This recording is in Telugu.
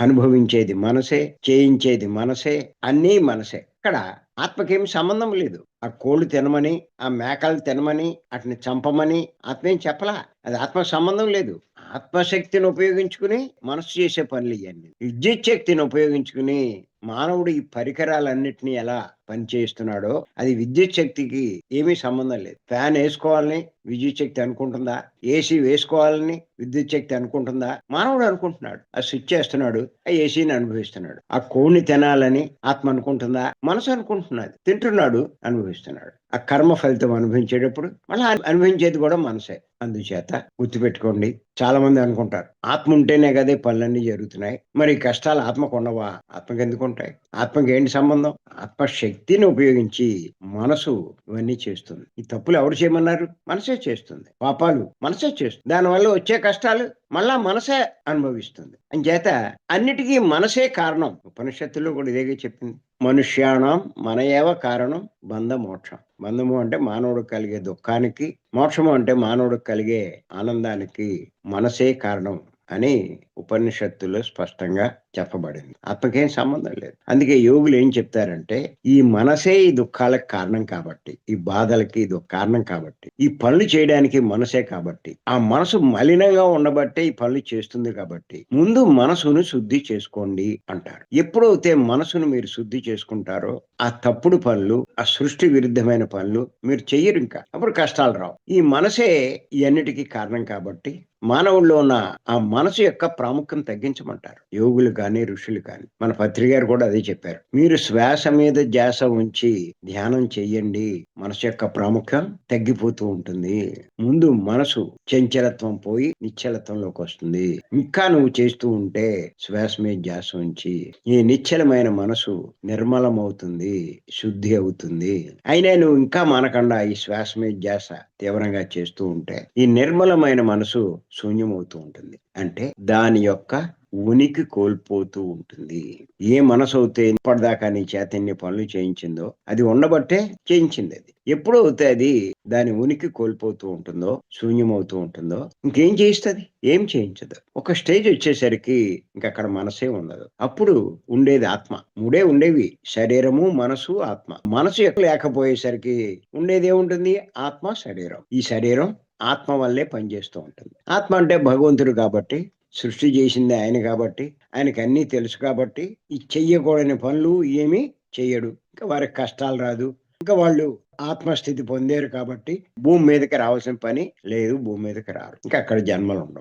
అనుభవించేది మనసే చేయించేది మనసే అన్నీ మనసే. ఇక్కడ ఆత్మకేమి సంబంధం లేదు. ఆ కోళ్ళు తినమని ఆ మేకలు తినమని వాటిని చంపమని ఆత్మ ఏం చెప్పలా? అది ఆత్మ సంబంధం లేదు. ఆత్మశక్తిని ఉపయోగించుకుని మనసు చేసే పనులు ఇవన్నీ. విద్యుత్ శక్తిని ఉపయోగించుకుని మానవుడు ఈ పరికరాలన్నిటిని ఎలా పనిచేస్తున్నాడో అది విద్యుత్ శక్తికి ఏమీ సంబంధం లేదు. ఫ్యాన్ వేసుకోవాలని విద్యుత్ శక్తి అనుకుంటుందా? ఏసీ వేసుకోవాలని విద్యుత్ శక్తి అనుకుంటుందా? మానవుడు అనుకుంటున్నాడు. ఆ స్విచ్ చేస్తున్నాడు ఆ ఏసీని అనుభవిస్తున్నాడు. ఆ కోడిని తినాలని ఆత్మ అనుకుంటుందా? మనసు అనుకుంటున్నది. తింటున్నాడు అనుభవిస్తున్నాడు. ఆ కర్మ ఫలితం అనుభవించేటప్పుడు మళ్ళీ అనుభవించేది కూడా మనసే. అందుచేత గుర్తుపెట్టుకోండి చాలా మంది అనుకుంటారు ఆత్మ ఉంటేనే కదే పనులన్నీ జరుగుతున్నాయి. మరి కష్టాలు ఆత్మకు ఉండవా ఆత్మకి ఎందుకు ఉంటాయి? ఆత్మకి ఏంటి సంబంధం? ఆత్మ శక్తిని ఉపయోగించి మనసు ఇవన్నీ చేస్తుంది. ఈ తప్పులు ఎవరు చేయమన్నారు? మనసే చేస్తుంది. పాపాలు మనసే చేస్తుంది. దానివల్ల వచ్చే కష్టాలు మళ్ళా మనసే అనుభవిస్తుంది. అంచేత అన్నిటికీ మనసే కారణం. ఉపనిషత్తుల్లో కూడా ఇదేగా చెప్పింది. మనుష్యాణం మన ఏవ కారణం బంధ మోక్షం బంధము అంటే మానవుడు కలిగే దుఃఖానికి మోక్షము అంటే మానవుడు కలిగే ఆనందానికి మనసే కారణం అని ఉపనిషత్తులో స్పష్టంగా చెప్పబడింది. ఆత్మకేం సంబంధం లేదు. అందుకే యోగులు ఏం చెప్తారంటే ఈ మనసే ఈ దుఃఖాలకు కారణం కాబట్టి ఈ బాధలకి ఇది కారణం కాబట్టి ఈ పనులు చేయడానికి మనసే కాబట్టి ఆ మనసు మలినంగా ఉండబట్టే ఈ పనులు చేస్తుంది కాబట్టి ముందు మనసును శుద్ధి చేసుకోండి అంటారు. ఎప్పుడైతే మనసును మీరు శుద్ధి చేసుకుంటారో ఆ తప్పుడు పనులు ఆ సృష్టి విరుద్ధమైన పనులు మీరు చెయ్యరు ఇంకా. అప్పుడు కష్టాలు రావు. ఈ మనసే ఇవన్నిటికీ కారణం కాబట్టి మానవుల్లో ఉన్న ఆ మనసు యొక్క ప్రాముఖ్యం తగ్గించమంటారు. యోగులు కానీ ఋషులు కానీ. మన పత్రికారు కూడా అదే చెప్పారు. మీరు శ్వాస మీద ధ్యాస ఉంచి ధ్యానం చెయ్యండి. మనసు యొక్క ప్రాముఖ్యం తగ్గిపోతూ ఉంటుంది. ముందు మనసు చంచలత్వం పోయి నిశ్చలత్వంలోకి వస్తుంది. ఇంకా నువ్వు చేస్తూ ఉంటే శ్వాస మీద ధ్యాస ఉంచి ఈ నిశ్చలమైన మనసు నిర్మలమవుతుంది శుద్ధి అవుతుంది. అయినా నువ్వు ఇంకా మానకుండా ఈ శ్వాస మీద ధ్యాస తీవ్రంగా చేస్తూ ఉంటే ఈ నిర్మలమైన మనసు శూన్యమవుతూ ఉంటుంది. అంటే దాని యొక్క ఉనికి కోల్పోతూ ఉంటుంది. ఏ మనసు అయితే ఇప్పటిదాకా నీ చైతన్య పనులు చేయించిందో అది ఉండబట్టే చేయించింది అది ఎప్పుడు అవుతే అది దాని ఉనికి కోల్పోతూ ఉంటుందో శూన్యమవుతూ ఉంటుందో ఇంకేం చేయిస్తుంది? ఏం చేయించదు. ఒక స్టేజ్ వచ్చేసరికి ఇంకక్కడ మనసే ఉండదు. అప్పుడు ఉండేది ఆత్మ. మూడే ఉండేవి. శరీరము మనసు ఆత్మ. మనసు ఎక్కడ లేకపోయేసరికి ఉండేది ఏముంటుంది? ఆత్మ శరీరం. ఈ శరీరం ఆత్మ వల్లే పనిచేస్తూ ఉంటుంది. ఆత్మ అంటే భగవంతుడు కాబట్టి సృష్టి చేసింది ఆయన కాబట్టి ఆయనకి అన్నీ తెలుసు కాబట్టి ఈ చెయ్యకూడని పనులు ఏమీ చెయ్యడు. ఇంకా వారికి కష్టాలు రాదు. ఇంకా వాళ్ళు ఆత్మస్థితి పొందారు కాబట్టి భూమి మీదకి రావాల్సిన పని లేదు భూమి మీదకి రారు. ఇంకా అక్కడ జన్మలు ఉండవు.